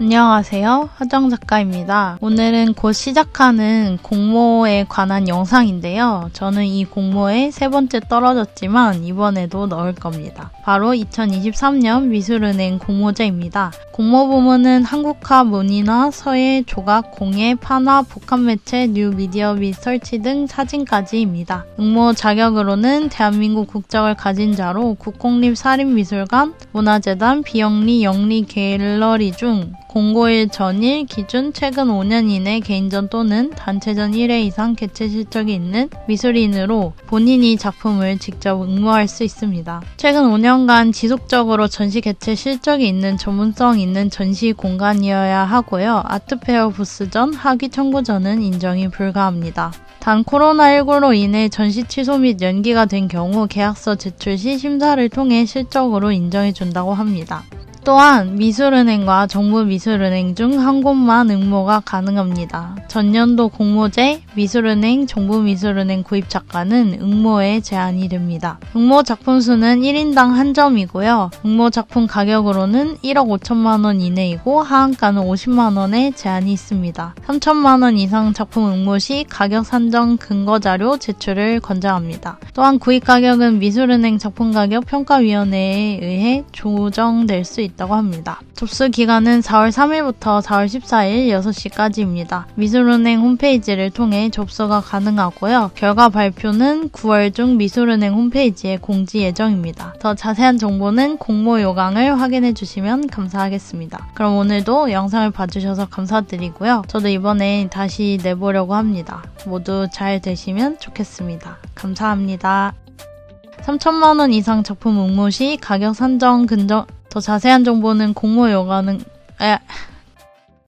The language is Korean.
안녕하세요. 화정 작가입니다. 오늘은 곧 시작하는 공모에 관한 영상인데요. 저는 이 공모에 세 번째 떨어졌지만 이번에도 넣을 겁니다. 바로 2023년 미술은행 공모제입니다. 공모 부문은 한국화 문이나 서예, 조각, 공예, 판화, 복합매체, 뉴 미디어 및 설치 등 사진까지입니다. 응모 자격으로는 대한민국 국적을 가진 자로 국공립 사립미술관, 문화재단, 비영리, 영리 갤러리 중 공고일 전일 기준 최근 5년 이내 개인전 또는 단체전 1회 이상 개최 실적이 있는 미술인으로 본인이 작품을 직접 응모할 수 있습니다. 최근 5년간 지속적으로 전시 개최 실적이 있는 전문성 있는 전시 공간이어야 하고요. 아트페어 부스전, 학위 청구전은 인정이 불가합니다. 단 코로나19로 인해 전시 취소 및 연기가 된 경우 계약서 제출 시 심사를 통해 실적으로 인정해준다고 합니다. 또한 미술은행과 정부미술은행 중 한 곳만 응모가 가능합니다. 전년도 공모제 미술은행, 정부미술은행 구입 작가는 응모에 제한이 됩니다. 응모 작품 수는 1인당 한 점이고요. 응모 작품 가격으로는 1억 5천만 원 이내이고 하한가는 50만 원에 제한이 있습니다. 3천만 원 이상 작품 응모 시 가격 산정 근거 자료 제출을 권장합니다. 또한 구입 가격은 미술은행 작품 가격 평가위원회에 의해 조정될 수 있다고 합니다. 접수 기간은 4월 3일부터 4월 14일 6시까지입니다. 미술은행 홈페이지를 통해 접수가 가능하고요. 결과 발표는 9월 중 미술은행 홈페이지에 공지 예정입니다. 더 자세한 정보는 공모 요강을 확인해 주시면 감사하겠습니다. 그럼 오늘도 영상을 봐주셔서 감사드리고요. 저도 이번에 다시 내보려고 합니다. 모두 잘 되시면 좋겠습니다. 감사합니다. 3천만 원 이상 작품 응모 시 가격 산정 근정 더 자세한 정보는 공모 요강은 에